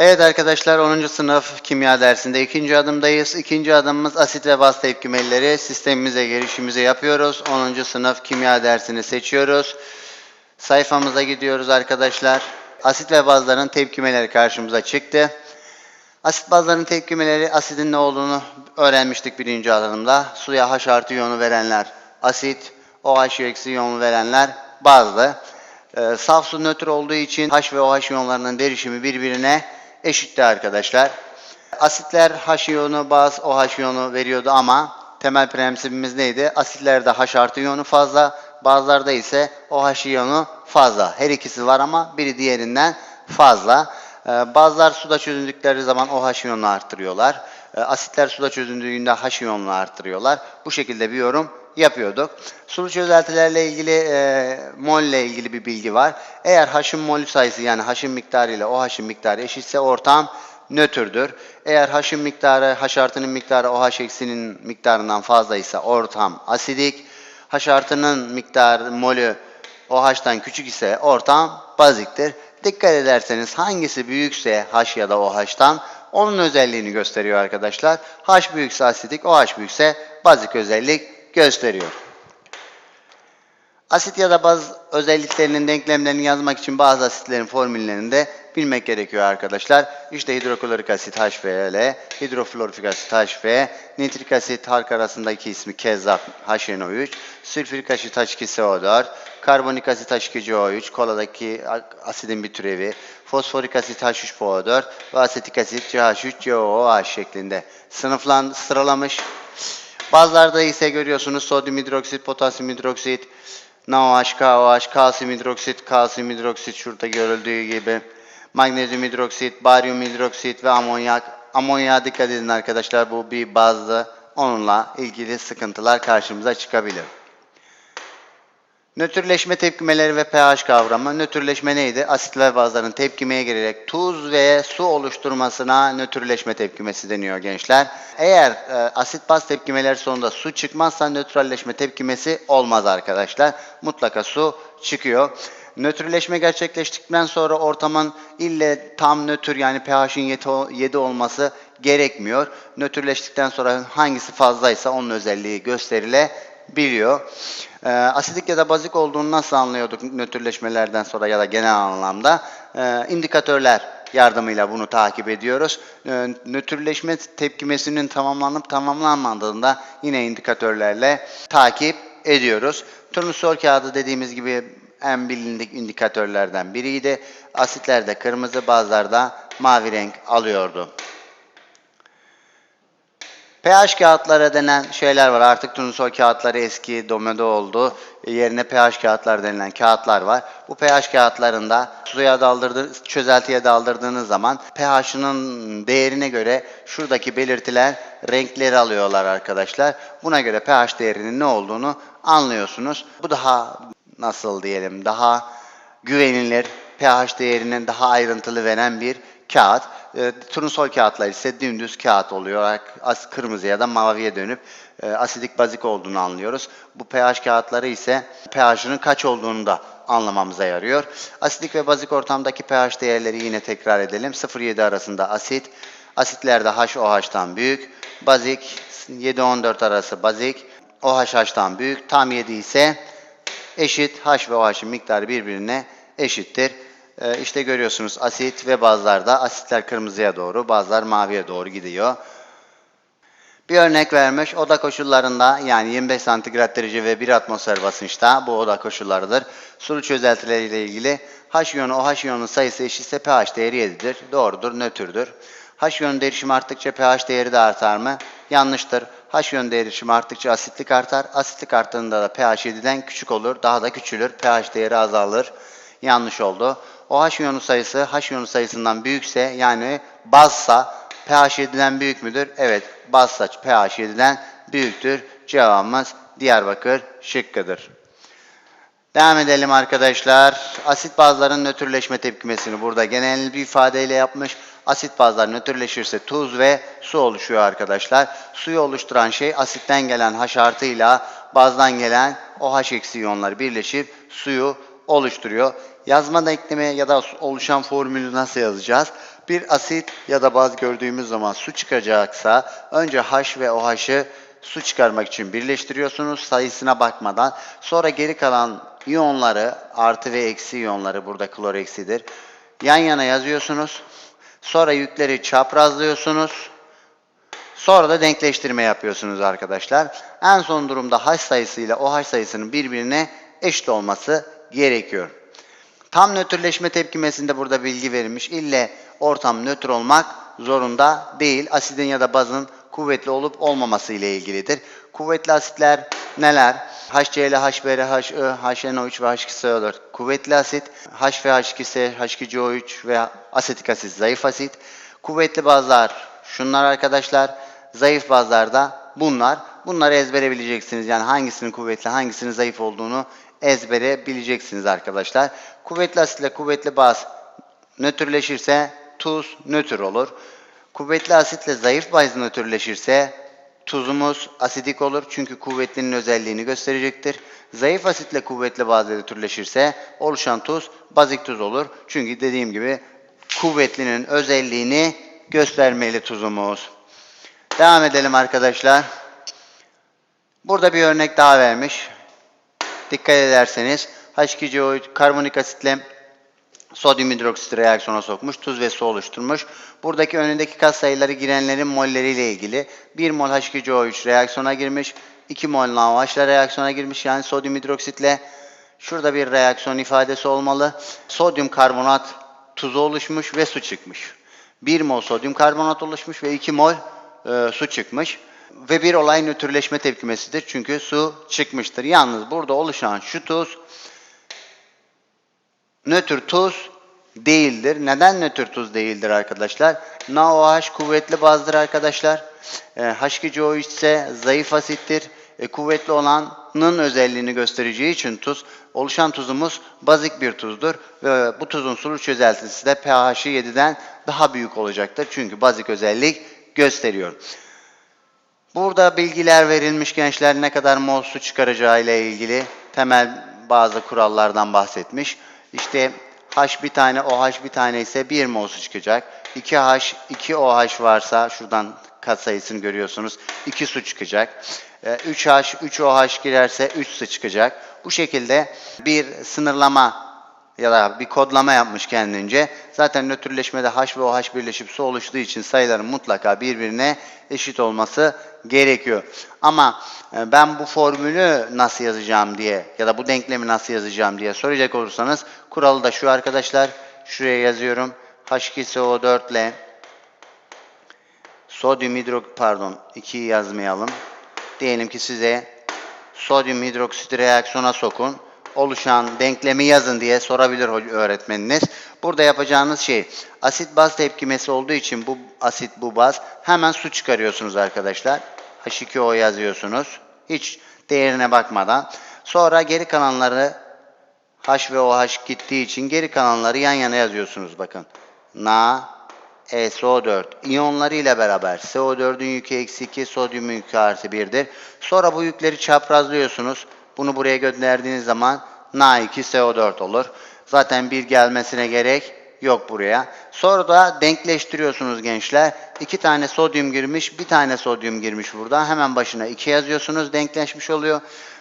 Evet arkadaşlar 10. sınıf kimya dersinde ikinci adımdayız. İkinci adımımız asit ve baz tepkimeleri. Sistemimize girişimizi yapıyoruz. 10. sınıf kimya dersini seçiyoruz. Sayfamıza gidiyoruz arkadaşlar. Asit ve bazların tepkimeleri karşımıza çıktı. Asit bazların tepkimeleri asidin ne olduğunu öğrenmiştik birinci adımda. Suya H artı iyonu verenler asit, OH eksi iyonu verenler bazlı. Ee, saf su nötr olduğu için H ve OH iyonlarının derişimi birbirine eşitti arkadaşlar. Asitler H iyonu, baz OH iyonu veriyordu ama temel prensibimiz neydi? Asitlerde H artı iyonu fazla, bazılarda ise OH iyonu fazla. Her ikisi var ama biri diğerinden fazla. Ee, Bazılar suda çözündükleri zaman OH iyonunu arttırıyorlar. Ee, Asitler suda çözündüğünde H iyonunu arttırıyorlar. Bu şekilde bir yorum yapıyorduk. Sulu çözeltilerle ilgili e, mol ile ilgili bir bilgi var. Eğer H'ın molü sayısı yani H'ın miktarı ile OH'ın miktarı eşitse ortam nötrdür. Eğer H'ın miktarı H artının miktarı OH eksinin miktarından fazlaysa ortam asidik. H artının miktarı molü OH'tan küçük ise ortam baziktir. Dikkat ederseniz hangisi büyükse H ya da OH'tan onun özelliğini gösteriyor arkadaşlar. H büyükse asidik, OH büyükse bazik özellik gösteriyor. Asit ya da baz özelliklerinin denklemlerini yazmak için bazı asitlerin formüllerini de bilmek gerekiyor arkadaşlar. İşte hidroklorik asit HFL, hidrofluorofik asit HF, nitrik asit halk arasındaki ismi kezzap HNO3, sülfürik asit H2SO4, karbonik asit H2CO3, koladaki asidin bir türevi, fosforik asit H3PO4 ve asetik asit CH3COOH şeklinde sınıflan sıralamış. Bazılarda ise görüyorsunuz sodyum hidroksit, potasyum hidroksit, NaOH, KOH, kalsiyum hidroksit, kalsiyum hidroksit şurada görüldüğü gibi. Magnezyum hidroksit, baryum hidroksit ve amonyak. Amonyağa dikkat edin arkadaşlar bu bir bazlı. Onunla ilgili sıkıntılar karşımıza çıkabilir. Nötrleşme tepkimeleri ve pH kavramı. Nötrleşme neydi? Asit ve bazların tepkimeye girerek tuz ve su oluşturmasına nötrleşme tepkimesi deniyor gençler. Eğer e, asit baz tepkimeleri sonunda su çıkmazsa nötralleşme tepkimesi olmaz arkadaşlar. Mutlaka su çıkıyor. Nötrleşme gerçekleştikten sonra ortamın ille tam nötr yani pH'in 7 olması gerekmiyor. Nötrleştikten sonra hangisi fazlaysa onun özelliği gösterilebiliyor. Ee, asidik ya da bazik olduğunu nasıl anlıyorduk nötrleşmelerden sonra ya da genel anlamda? Ee, indikatörler yardımıyla bunu takip ediyoruz. Ee, nötrleşme tepkimesinin tamamlanıp tamamlanmadığında yine indikatörlerle takip ediyoruz. Turnusol kağıdı dediğimiz gibi en bilindik indikatörlerden biriydi. Asitlerde kırmızı, bazılarda mavi renk alıyordu. pH kağıtları denen şeyler var. Artık turnusol kağıtları eski domede oldu. Yerine pH kağıtlar denilen kağıtlar var. Bu pH kağıtlarında suya daldırdı, çözeltiye daldırdığınız zaman pH'ının değerine göre şuradaki belirtiler renkleri alıyorlar arkadaşlar. Buna göre pH değerinin ne olduğunu anlıyorsunuz. Bu daha nasıl diyelim daha güvenilir pH değerinin daha ayrıntılı veren bir kağıt. E, turnusol kağıtlar ise dümdüz kağıt oluyor. As kırmızı ya da maviye dönüp e, asidik bazik olduğunu anlıyoruz. Bu pH kağıtları ise pH'ının kaç olduğunu da anlamamıza yarıyor. Asidik ve bazik ortamdaki pH değerleri yine tekrar edelim. 0-7 arasında asit, asitlerde H OH'tan büyük, bazik 7-14 arası bazik, OH H'tan büyük, tam 7 ise eşit H ve OH'ın miktarı birbirine eşittir. Ee, işte görüyorsunuz asit ve bazılarda asitler kırmızıya doğru, bazılar maviye doğru gidiyor. Bir örnek vermiş. Oda koşullarında yani 25 santigrat derece ve 1 atmosfer basınçta bu oda koşullarıdır. Sulu çözeltileriyle ilgili H iyonu OH iyonunun sayısı eşitse pH değeri 7'dir. Doğrudur, nötrdür. H iyonu derişimi arttıkça pH değeri de artar mı? Yanlıştır. H iyonu derişimi arttıkça asitlik artar. Asitlik arttığında da pH 7'den küçük olur. Daha da küçülür. pH değeri azalır. Yanlış oldu. OH iyonu sayısı H iyonu sayısından büyükse yani bazsa pH 7'den büyük müdür? Evet. Bazsa pH 7'den büyüktür. Cevabımız Diyarbakır şıkkıdır. Devam edelim arkadaşlar. Asit bazların nötrleşme tepkimesini burada genel bir ifadeyle yapmış. Asit bazlar nötrleşirse tuz ve su oluşuyor arkadaşlar. Suyu oluşturan şey asitten gelen H artıyla bazdan gelen OH eksi iyonlar birleşip suyu oluşturuyor. Yazma denklemi ya da oluşan formülü nasıl yazacağız? Bir asit ya da baz gördüğümüz zaman su çıkacaksa önce H ve OH'ı su çıkarmak için birleştiriyorsunuz sayısına bakmadan. Sonra geri kalan iyonları artı ve eksi iyonları burada klor eksidir. Yan yana yazıyorsunuz. Sonra yükleri çaprazlıyorsunuz. Sonra da denkleştirme yapıyorsunuz arkadaşlar. En son durumda H sayısı ile OH sayısının birbirine eşit olması gerekiyor. Tam nötrleşme tepkimesinde burada bilgi verilmiş. İlle ortam nötr olmak zorunda değil. Asidin ya da bazın kuvvetli olup olmaması ile ilgilidir. Kuvvetli asitler neler? HCl, HBr, HI, HNO3 ve H2SO4 kuvvetli asit. HVH2S, H2CO3 ve asetik asit zayıf asit. Kuvvetli bazlar şunlar arkadaşlar. Zayıf bazlarda bunlar. Bunları ezbere bileceksiniz. Yani hangisinin kuvvetli, hangisinin zayıf olduğunu ezbere bileceksiniz arkadaşlar. Kuvvetli asitle kuvvetli baz nötrleşirse tuz nötr olur. Kuvvetli asitle zayıf baz nötrleşirse tuzumuz asidik olur. Çünkü kuvvetlinin özelliğini gösterecektir. Zayıf asitle kuvvetli baz nötrleşirse oluşan tuz bazik tuz olur. Çünkü dediğim gibi kuvvetlinin özelliğini göstermeli tuzumuz. Devam edelim arkadaşlar. Burada bir örnek daha vermiş. Dikkat ederseniz H2CO karbonik asitle sodyum hidroksit reaksiyona sokmuş, tuz ve su oluşturmuş. Buradaki önündeki kat sayıları girenlerin molleriyle ilgili. 1 mol H2CO3 reaksiyona girmiş, 2 mol NaOH ile reaksiyona girmiş yani sodyum hidroksitle. Şurada bir reaksiyon ifadesi olmalı. Sodyum karbonat tuzu oluşmuş ve su çıkmış. 1 mol sodyum karbonat oluşmuş ve 2 mol e, su çıkmış. Ve bir olay nötrleşme tepkimesidir çünkü su çıkmıştır. Yalnız burada oluşan şu tuz nötr tuz değildir. Neden nötr tuz değildir arkadaşlar? NaOH kuvvetli bazdır arkadaşlar. E, H2CO3 ise zayıf asittir. E, kuvvetli olanın özelliğini göstereceği için tuz, oluşan tuzumuz bazik bir tuzdur. Ve bu tuzun sulu çözeltisi de pH'i 7'den daha büyük olacaktır. Çünkü bazik özellik gösteriyor. Burada bilgiler verilmiş gençler ne kadar mol su çıkaracağı ile ilgili temel bazı kurallardan bahsetmiş. İşte H bir tane, OH bir tane ise 1 mol su çıkacak. 2H, 2 OH varsa şuradan kat sayısını görüyorsunuz. 2 su çıkacak. 3H, 3 OH girerse 3 su çıkacak. Bu şekilde bir sınırlama ya da bir kodlama yapmış kendince. Zaten nötrleşmede H ve OH birleşip su oluştuğu için sayıların mutlaka birbirine eşit olması gerekiyor. Ama e, ben bu formülü nasıl yazacağım diye ya da bu denklemi nasıl yazacağım diye soracak olursanız kuralı da şu arkadaşlar. Şuraya yazıyorum. H2SO4 ile sodyum hidro pardon 2'yi yazmayalım. Diyelim ki size sodyum hidroksit reaksiyona sokun oluşan denklemi yazın diye sorabilir öğretmeniniz. Burada yapacağınız şey asit baz tepkimesi olduğu için bu asit bu baz hemen su çıkarıyorsunuz arkadaşlar. H2O yazıyorsunuz. Hiç değerine bakmadan. Sonra geri kalanları H ve OH gittiği için geri kalanları yan yana yazıyorsunuz bakın. Na SO4 iyonları ile beraber SO4'ün yükü eksi 2, sodyumun yükü artı 1'dir. Sonra bu yükleri çaprazlıyorsunuz. Bunu buraya gönderdiğiniz zaman Na2SO4 olur. Zaten bir gelmesine gerek yok buraya. Sonra da denkleştiriyorsunuz gençler. İki tane sodyum girmiş, bir tane sodyum girmiş burada. Hemen başına 2 yazıyorsunuz, denkleşmiş oluyor.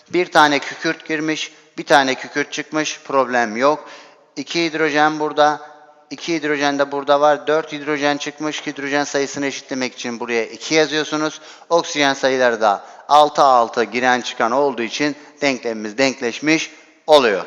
Bir tane kükürt girmiş, bir tane kükürt çıkmış, problem yok. İki hidrojen burada, iki hidrojen de burada var. Dört hidrojen çıkmış, hidrojen sayısını eşitlemek için buraya 2 yazıyorsunuz. Oksijen sayıları da 6 6 giren çıkan olduğu için denklemimiz denkleşmiş oluyor.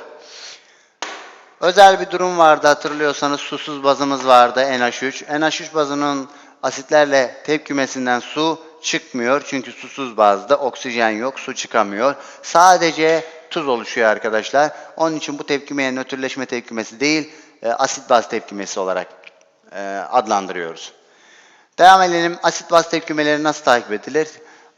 Özel bir durum vardı hatırlıyorsanız susuz bazımız vardı NH3. NH3 bazının asitlerle tepkimesinden su çıkmıyor. Çünkü susuz bazda oksijen yok, su çıkamıyor. Sadece tuz oluşuyor arkadaşlar. Onun için bu tepkimeye nötrleşme tepkimesi değil, e, asit baz tepkimesi olarak e, adlandırıyoruz. Devam edelim. Asit baz tepkimeleri nasıl takip edilir?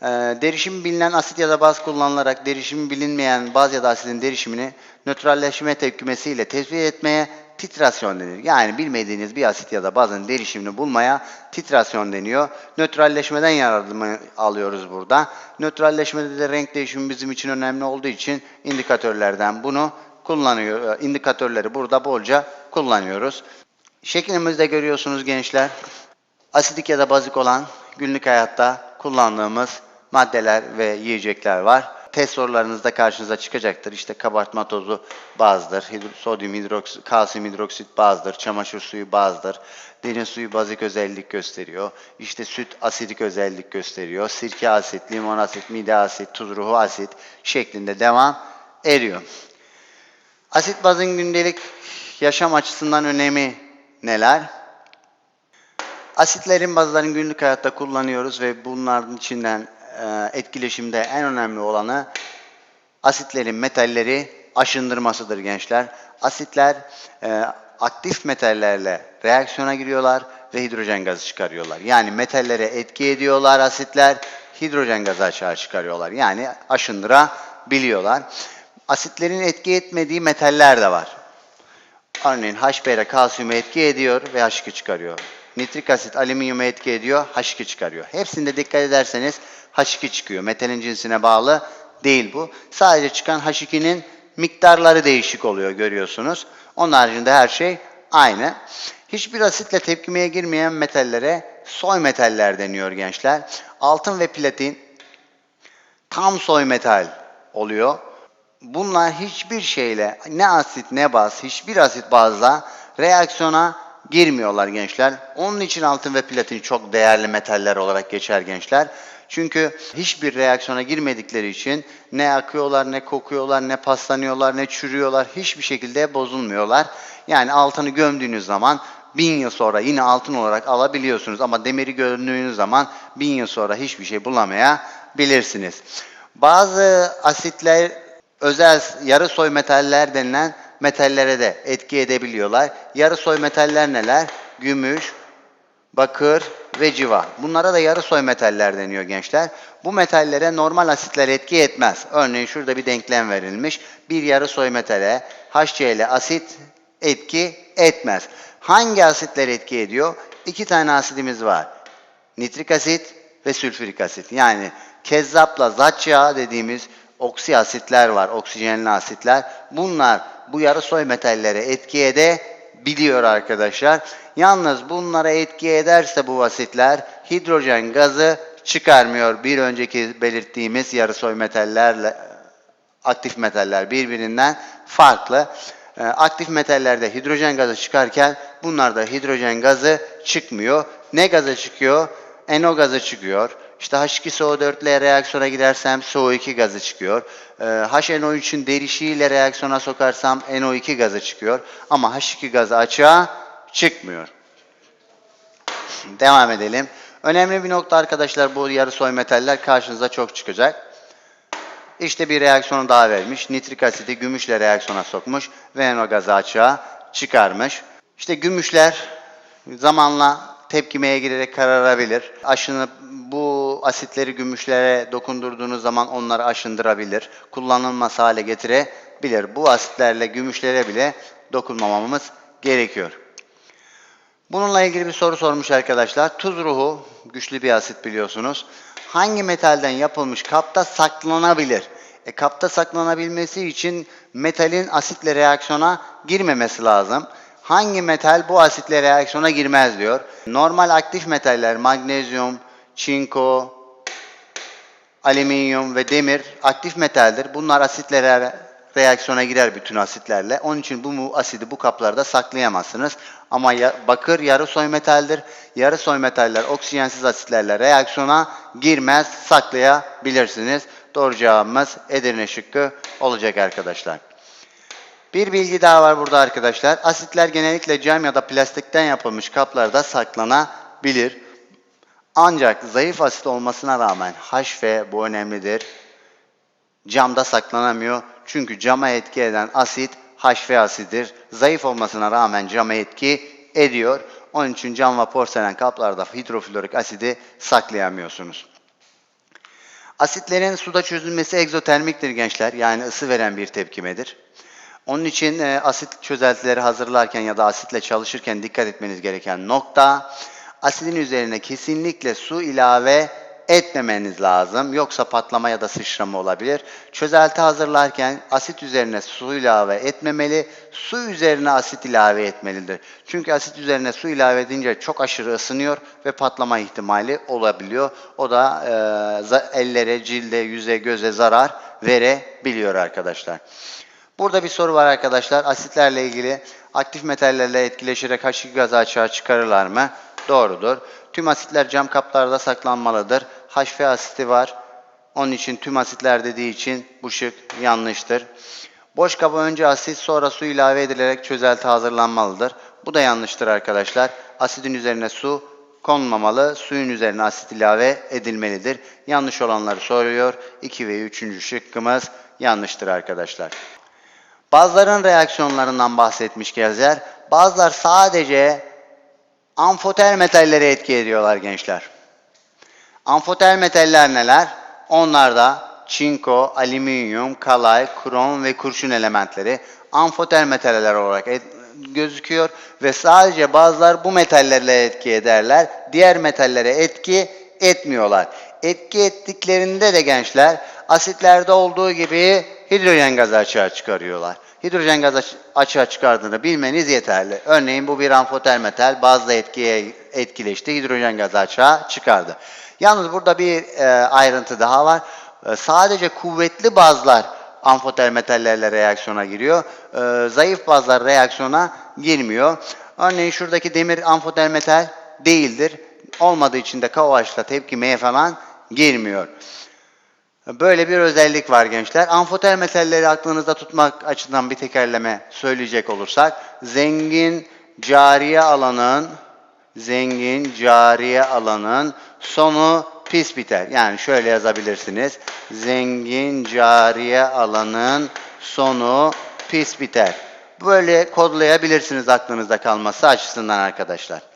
E, derişimi bilinen asit ya da baz kullanılarak derişimi bilinmeyen baz ya da asitin derişimini nötralleşme tepkimesiyle tespit etmeye titrasyon denir. Yani bilmediğiniz bir asit ya da bazın derişimini bulmaya titrasyon deniyor. Nötralleşmeden yardım alıyoruz burada. Nötralleşmede de renk değişimi bizim için önemli olduğu için indikatörlerden bunu kullanıyor. e, indikatörleri burada bolca kullanıyoruz. Şeklimizde görüyorsunuz gençler. Asidik ya da bazik olan günlük hayatta kullandığımız maddeler ve yiyecekler var. Test sorularınızda karşınıza çıkacaktır. İşte kabartma tozu bazıdır, hidro- sodyum hidroksit, kalsiyum hidroksit bazıdır, çamaşır suyu bazıdır, deniz suyu bazik özellik gösteriyor. İşte süt asidik özellik gösteriyor. Sirke asit, limon asit, mide asit, tuz ruhu asit şeklinde devam ediyor. Asit bazın gündelik yaşam açısından önemi neler? Asitlerin bazılarını günlük hayatta kullanıyoruz ve bunların içinden etkileşimde en önemli olanı asitlerin metalleri aşındırmasıdır gençler. Asitler e, aktif metallerle reaksiyona giriyorlar ve hidrojen gazı çıkarıyorlar. Yani metallere etki ediyorlar asitler, hidrojen gazı açığa çıkarıyorlar. Yani aşındırabiliyorlar. Asitlerin etki etmediği metaller de var. Örneğin H1'e kalsiyumu etki ediyor ve H2 çıkarıyor. Nitrik asit alüminyuma etki ediyor, H2 çıkarıyor. Hepsinde dikkat ederseniz H2 çıkıyor. Metalin cinsine bağlı değil bu. Sadece çıkan H2'nin miktarları değişik oluyor görüyorsunuz. Onun haricinde her şey aynı. Hiçbir asitle tepkimeye girmeyen metallere soy metaller deniyor gençler. Altın ve platin tam soy metal oluyor. Bunlar hiçbir şeyle ne asit ne baz, hiçbir asit bazla reaksiyona girmiyorlar gençler. Onun için altın ve platin çok değerli metaller olarak geçer gençler. Çünkü hiçbir reaksiyona girmedikleri için ne akıyorlar, ne kokuyorlar, ne paslanıyorlar, ne çürüyorlar. Hiçbir şekilde bozulmuyorlar. Yani altını gömdüğünüz zaman bin yıl sonra yine altın olarak alabiliyorsunuz. Ama demiri gömdüğünüz zaman bin yıl sonra hiçbir şey bulamayabilirsiniz. Bazı asitler özel yarı soy metaller denilen metallere de etki edebiliyorlar. Yarı soy metaller neler? Gümüş, bakır ve civa. Bunlara da yarı soy metaller deniyor gençler. Bu metallere normal asitler etki etmez. Örneğin şurada bir denklem verilmiş. Bir yarı soy metale HCl asit etki etmez. Hangi asitler etki ediyor? İki tane asidimiz var. Nitrik asit ve sülfürik asit. Yani kezzapla zat yağı dediğimiz oksi asitler var, oksijenli asitler. Bunlar bu yarı soy metallere etki edebiliyor arkadaşlar. Yalnız bunlara etki ederse bu asitler hidrojen gazı çıkarmıyor. Bir önceki belirttiğimiz yarı soy metallerle aktif metaller birbirinden farklı. Ee, Aktif metallerde hidrojen gazı çıkarken bunlarda hidrojen gazı çıkmıyor. Ne gazı çıkıyor? NO gazı çıkıyor. İşte H2SO4 ile reaksiyona gidersem SO2 gazı çıkıyor. Ee, HNO3'ün derişiğiyle reaksiyona sokarsam NO2 gazı çıkıyor. Ama H2 gazı açığa çıkmıyor. Devam edelim. Önemli bir nokta arkadaşlar bu yarı soy metaller karşınıza çok çıkacak. İşte bir reaksiyonu daha vermiş. Nitrik asidi gümüşle reaksiyona sokmuş ve NO gazı açığa çıkarmış. İşte gümüşler zamanla tepkimeye girerek kararabilir. Aşını bu asitleri gümüşlere dokundurduğunuz zaman onları aşındırabilir. Kullanılmaz hale getirebilir. Bu asitlerle gümüşlere bile dokunmamamız gerekiyor. Bununla ilgili bir soru sormuş arkadaşlar. Tuz ruhu güçlü bir asit biliyorsunuz. Hangi metalden yapılmış kapta saklanabilir? E, kapta saklanabilmesi için metalin asitle reaksiyona girmemesi lazım. Hangi metal bu asitle reaksiyona girmez diyor. Normal aktif metaller magnezyum, çinko, alüminyum ve demir aktif metaldir. Bunlar asitlere reaksiyona girer bütün asitlerle. Onun için bu asidi bu kaplarda saklayamazsınız. Ama ya- bakır yarı soy metaldir. Yarı soy metaller oksijensiz asitlerle reaksiyona girmez, saklayabilirsiniz. Doğru cevabımız Edirne şıkkı olacak arkadaşlar. Bir bilgi daha var burada arkadaşlar. Asitler genellikle cam ya da plastikten yapılmış kaplarda saklanabilir. Ancak zayıf asit olmasına rağmen HF bu önemlidir. Camda saklanamıyor. Çünkü cama etki eden asit HF asidir. Zayıf olmasına rağmen cama etki ediyor. Onun için cam ve porselen kaplarda hidroflorik asidi saklayamıyorsunuz. Asitlerin suda çözülmesi egzotermiktir gençler. Yani ısı veren bir tepkimedir. Onun için e, asit çözeltileri hazırlarken ya da asitle çalışırken dikkat etmeniz gereken nokta asidin üzerine kesinlikle su ilave etmemeniz lazım. Yoksa patlama ya da sıçrama olabilir. Çözelti hazırlarken asit üzerine su ilave etmemeli. Su üzerine asit ilave etmelidir. Çünkü asit üzerine su ilave edince çok aşırı ısınıyor ve patlama ihtimali olabiliyor. O da e, ellere, cilde, yüze, göze zarar verebiliyor arkadaşlar. Burada bir soru var arkadaşlar. Asitlerle ilgili aktif metallerle etkileşerek H2 gazı açığa çıkarırlar mı? Doğrudur. Tüm asitler cam kaplarda saklanmalıdır. HF asiti var. Onun için tüm asitler dediği için bu şık yanlıştır. Boş kaba önce asit sonra su ilave edilerek çözelti hazırlanmalıdır. Bu da yanlıştır arkadaşlar. Asidin üzerine su konmamalı, suyun üzerine asit ilave edilmelidir. Yanlış olanları soruyor. 2 ve 3. şıkkımız yanlıştır arkadaşlar. Bazıların reaksiyonlarından bahsetmiş Gezer. Bazılar sadece amfoter metallere etki ediyorlar gençler. Amfoter metaller neler? Onlar da çinko, alüminyum, kalay, krom ve kurşun elementleri amfoter metaller olarak gözüküyor ve sadece bazılar bu metallerle etki ederler. Diğer metallere etki etmiyorlar. Etki ettiklerinde de gençler asitlerde olduğu gibi hidrojen gazı açığa çıkarıyorlar. Hidrojen gazı aç- açığa çıkardığını bilmeniz yeterli. Örneğin bu bir amfoter metal bazı etkiye etkileşti. Hidrojen gazı açığa çıkardı. Yalnız burada bir e, ayrıntı daha var. E, sadece kuvvetli bazlar amfoter metallerle reaksiyona giriyor. E, zayıf bazlar reaksiyona girmiyor. Örneğin şuradaki demir amfoter metal değildir. Olmadığı için de KOH'la tepkimeye falan girmiyor. Böyle bir özellik var gençler. Amfoter metalleri aklınızda tutmak açısından bir tekerleme söyleyecek olursak zengin cariye alanın zengin cariye alanın sonu pis biter. Yani şöyle yazabilirsiniz. Zengin cariye alanın sonu pis biter. Böyle kodlayabilirsiniz aklınızda kalması açısından arkadaşlar.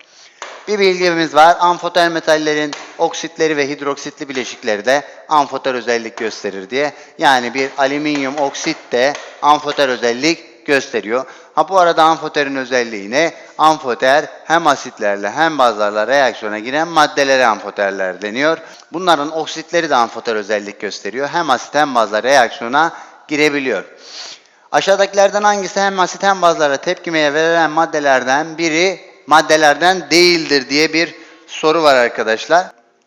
Bir bilgimiz var. Amfoter metallerin oksitleri ve hidroksitli bileşikleri de amfoter özellik gösterir diye. Yani bir alüminyum oksit de amfoter özellik gösteriyor. Ha bu arada amfoterin özelliği ne? Amfoter hem asitlerle hem bazlarla reaksiyona giren maddelere amfoterler deniyor. Bunların oksitleri de amfoter özellik gösteriyor. Hem asit hem bazla reaksiyona girebiliyor. Aşağıdakilerden hangisi hem asit hem bazlara tepkimeye verilen maddelerden biri maddelerden değildir diye bir soru var arkadaşlar.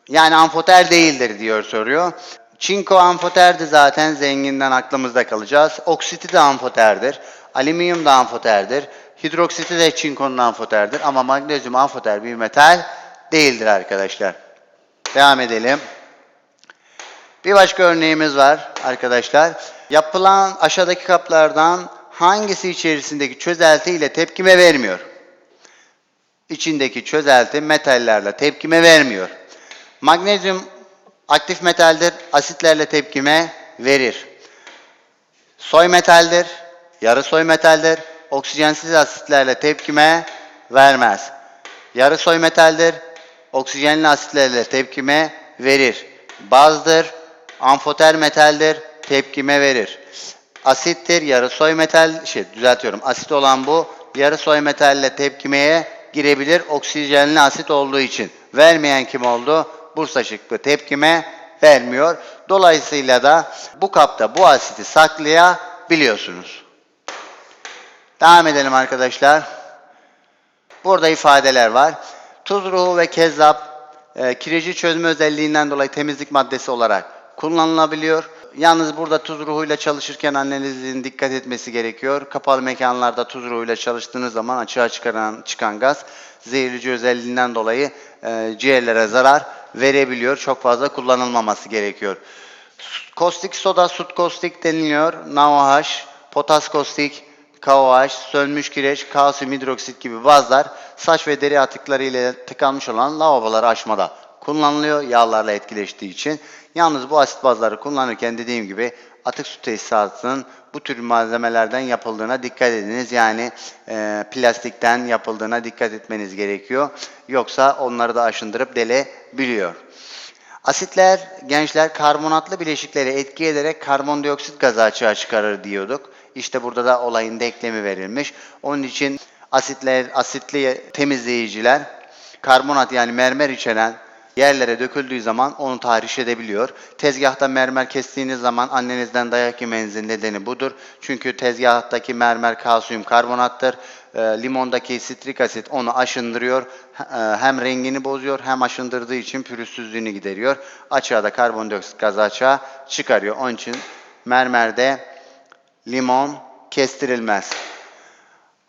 Yani amfoter değildir diyor soruyor. Çinko amfoterdi zaten zenginden aklımızda kalacağız. Oksiti de amfoterdir. Alüminyum da amfoterdir. Hidroksiti de çinkonun amfoterdir. Ama magnezyum amfoter bir metal değildir arkadaşlar. Devam edelim. Bir başka örneğimiz var arkadaşlar. Yapılan aşağıdaki kaplardan hangisi içerisindeki çözelti ile tepkime vermiyor? İçindeki çözelti metallerle tepkime vermiyor. Magnezyum aktif metaldir, asitlerle tepkime verir. Soy metaldir, yarı soy metaldir, oksijensiz asitlerle tepkime vermez. Yarı soy metaldir, oksijenli asitlerle tepkime verir. Bazdır, amfoter metaldir, tepkime verir. Asittir, yarı soy metal, şey düzeltiyorum, asit olan bu, yarı soy metalle tepkimeye girebilir oksijenli asit olduğu için. Vermeyen kim oldu? Bursa şıkkı tepkime vermiyor. Dolayısıyla da bu kapta bu asiti saklayabiliyorsunuz. Devam edelim arkadaşlar. Burada ifadeler var. Tuz ruhu ve kezzap e, kireci çözme özelliğinden dolayı temizlik maddesi olarak kullanılabiliyor. Yalnız burada tuz ruhuyla çalışırken annenizin dikkat etmesi gerekiyor. Kapalı mekanlarda tuz ruhuyla çalıştığınız zaman açığa çıkaran çıkan gaz zehirlici özelliğinden dolayı e, ciğerlere zarar verebiliyor. Çok fazla kullanılmaması gerekiyor. Kostik soda, sut kostik deniliyor. NaOH, potas kostik, KOH, sönmüş kireç, kalsiyum hidroksit gibi bazlar saç ve deri atıkları ile tıkanmış olan lavaboları açmada kullanılıyor yağlarla etkileştiği için. Yalnız bu asit bazları kullanırken dediğim gibi atık su tesisatının bu tür malzemelerden yapıldığına dikkat ediniz. Yani e, plastikten yapıldığına dikkat etmeniz gerekiyor. Yoksa onları da aşındırıp delebiliyor. Asitler gençler karbonatlı bileşikleri etki ederek karbondioksit gazı açığa çıkarır diyorduk. İşte burada da olayın denklemi verilmiş. Onun için asitler, asitli temizleyiciler karbonat yani mermer içeren yerlere döküldüğü zaman onu tahriş edebiliyor. Tezgahta mermer kestiğiniz zaman annenizden dayak yemenizin nedeni budur. Çünkü tezgahtaki mermer kalsiyum karbonattır. E, limondaki sitrik asit onu aşındırıyor. E, hem rengini bozuyor hem aşındırdığı için pürüzsüzlüğünü gideriyor. Açığa da karbondioksit gazı açığa çıkarıyor. Onun için mermerde limon kestirilmez.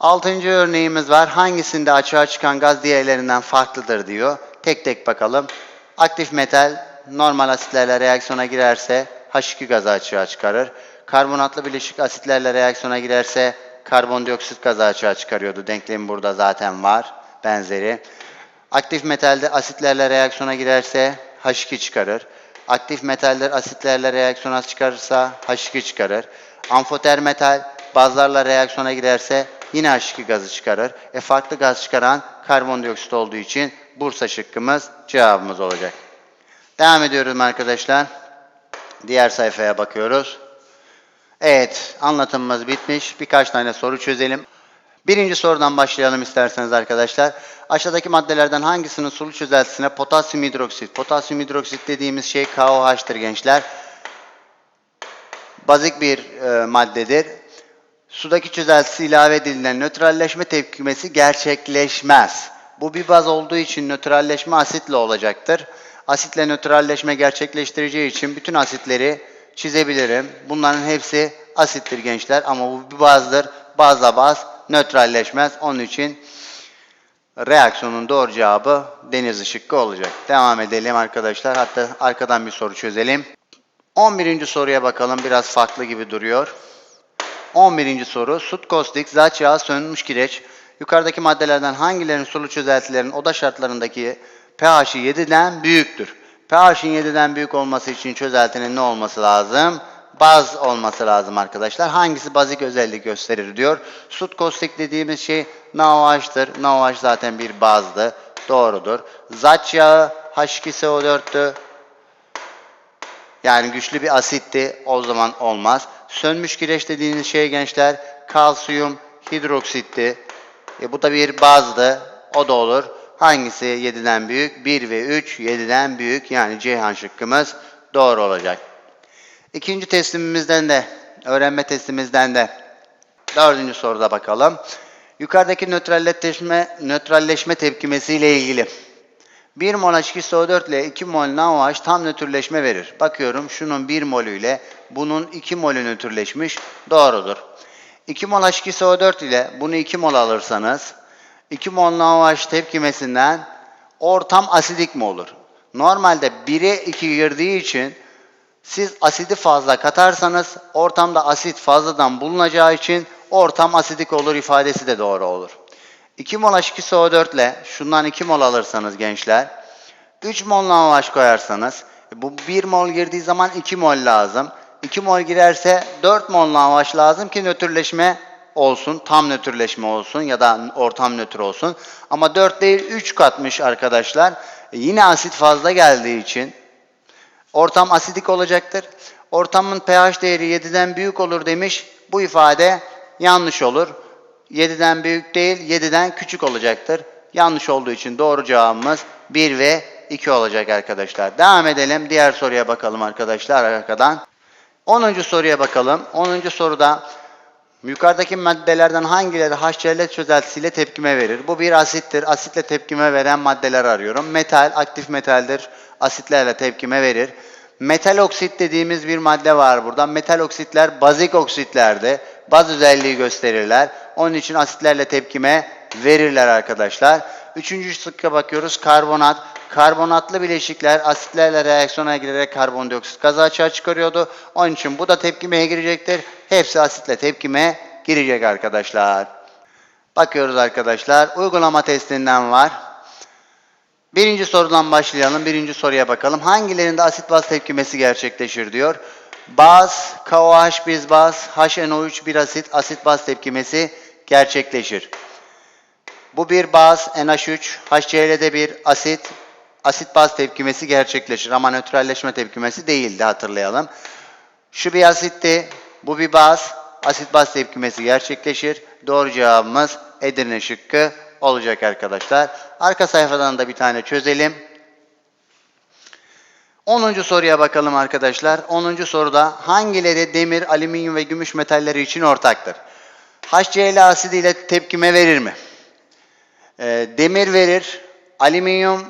Altıncı örneğimiz var. Hangisinde açığa çıkan gaz diğerlerinden farklıdır diyor. Tek tek bakalım. Aktif metal normal asitlerle reaksiyona girerse H2 gazı açığa çıkarır. Karbonatlı bileşik asitlerle reaksiyona girerse karbondioksit gazı açığa çıkarıyordu. Denklemi burada zaten var. Benzeri. Aktif metalde asitlerle reaksiyona girerse H2 çıkarır. Aktif metaller asitlerle reaksiyona çıkarırsa H2 çıkarır. Amfoter metal bazlarla reaksiyona girerse yine H2 gazı çıkarır. E farklı gaz çıkaran karbondioksit olduğu için Bursa şıkkımız cevabımız olacak. Devam ediyoruz arkadaşlar. Diğer sayfaya bakıyoruz. Evet, anlatımımız bitmiş. Birkaç tane soru çözelim. Birinci sorudan başlayalım isterseniz arkadaşlar. Aşağıdaki maddelerden hangisinin sulu çözeltisine potasyum hidroksit? Potasyum hidroksit dediğimiz şey KOH'tır gençler. Bazik bir e, maddedir. Sudaki çözeltisi ilave edilen nötralleşme tepkimesi gerçekleşmez. Bu bir baz olduğu için nötralleşme asitle olacaktır. Asitle nötralleşme gerçekleştireceği için bütün asitleri çizebilirim. Bunların hepsi asittir gençler ama bu bir bazdır. Bazla baz nötralleşmez. Onun için reaksiyonun doğru cevabı deniz şıkkı olacak. Devam edelim arkadaşlar. Hatta arkadan bir soru çözelim. 11. soruya bakalım. Biraz farklı gibi duruyor. 11. soru. Sut kostik, zat yağı, sönmüş kireç. Yukarıdaki maddelerden hangilerinin sulu çözeltilerin oda şartlarındaki pH'i 7'den büyüktür? pH'in 7'den büyük olması için çözeltinin ne olması lazım? Baz olması lazım arkadaşlar. Hangisi bazik özellik gösterir diyor. Sut kostik dediğimiz şey NaOH'tır. NaOH zaten bir bazdı. Doğrudur. Zat yağı H2SO4'tü. Yani güçlü bir asitti. O zaman olmaz. Sönmüş kireç dediğiniz şey gençler kalsiyum hidroksitti. E, bu da bir bazdı. O da olur. Hangisi 7'den büyük? 1 ve 3 7'den büyük. Yani Ceyhan şıkkımız doğru olacak. İkinci teslimimizden de, öğrenme teslimimizden de dördüncü soruda bakalım. Yukarıdaki nötralleşme, nötralleşme tepkimesi ile ilgili. 1 mol H2SO4 ile 2 mol NaOH tam nötrleşme verir. Bakıyorum şunun 1 molü ile bunun 2 molü nötrleşmiş. Doğrudur. 2 mol H2SO4 ile bunu 2 mol alırsanız 2 mol NaOH tepkimesinden ortam asidik mi olur? Normalde 1'e 2 girdiği için siz asidi fazla katarsanız ortamda asit fazladan bulunacağı için ortam asidik olur ifadesi de doğru olur. 2 mol H2SO4 ile şundan 2 mol alırsanız gençler 3 mol NaOH koyarsanız bu 1 mol girdiği zaman 2 mol lazım. 2 mol girerse 4 mol NaOH lazım ki nötrleşme olsun, tam nötrleşme olsun ya da ortam nötr olsun. Ama 4 değil 3 katmış arkadaşlar. E, Yine asit fazla geldiği için ortam asidik olacaktır. Ortamın pH değeri 7'den büyük olur demiş. Bu ifade yanlış olur. 7'den büyük değil, 7'den küçük olacaktır. Yanlış olduğu için doğru cevabımız 1 ve 2 olacak arkadaşlar. Devam edelim. Diğer soruya bakalım arkadaşlar arkadan. 10. soruya bakalım. 10. soruda yukarıdaki maddelerden hangileri HCl çözeltisiyle tepkime verir? Bu bir asittir. Asitle tepkime veren maddeler arıyorum. Metal aktif metaldir. Asitlerle tepkime verir. Metal oksit dediğimiz bir madde var burada. Metal oksitler bazik oksitlerde baz özelliği gösterirler. Onun için asitlerle tepkime verirler arkadaşlar. Üçüncü sıkka bakıyoruz. Karbonat. Karbonatlı bileşikler asitlerle reaksiyona girerek karbondioksit gazı açığa çıkarıyordu. Onun için bu da tepkimeye girecektir. Hepsi asitle tepkimeye girecek arkadaşlar. Bakıyoruz arkadaşlar. Uygulama testinden var. Birinci sorudan başlayalım. Birinci soruya bakalım. Hangilerinde asit baz tepkimesi gerçekleşir diyor. Baz, KOH biz baz, HNO3 bir asit, asit baz tepkimesi gerçekleşir. Bu bir baz NH3, HCl'de bir asit, asit baz tepkimesi gerçekleşir ama nötralleşme tepkimesi değildi hatırlayalım. Şu bir asitti, bu bir baz, asit baz tepkimesi gerçekleşir. Doğru cevabımız Edirne şıkkı olacak arkadaşlar. Arka sayfadan da bir tane çözelim. 10. soruya bakalım arkadaşlar. 10. soruda hangileri demir, alüminyum ve gümüş metalleri için ortaktır? HCl asidi ile tepkime verir mi? Ee, demir verir, alüminyum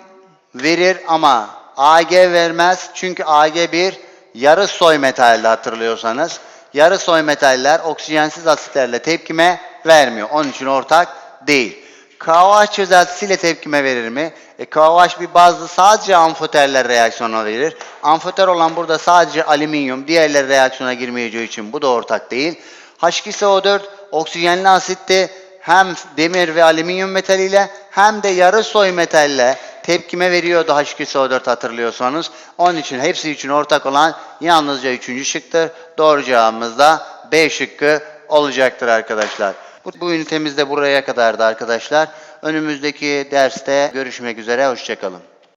verir ama Ag vermez. Çünkü Ag bir yarı soy metalde hatırlıyorsanız. Yarı soy metaller oksijensiz asitlerle tepkime vermiyor. Onun için ortak değil. KOH çözeltisiyle tepkime verir mi? E, KOH bir bazlı sadece amfoterler reaksiyona verir. Amfoter olan burada sadece alüminyum, diğerleri reaksiyona girmeyeceği için bu da ortak değil. H2SO4 oksijenli asitti hem demir ve alüminyum metaliyle hem de yarı soy metalle tepkime veriyordu H2SO4 hatırlıyorsanız. Onun için hepsi için ortak olan yalnızca üçüncü şıktır. Doğru cevabımız da B şıkkı olacaktır arkadaşlar. Bu, bu ünitemiz de buraya kadardı arkadaşlar. Önümüzdeki derste görüşmek üzere. Hoşçakalın.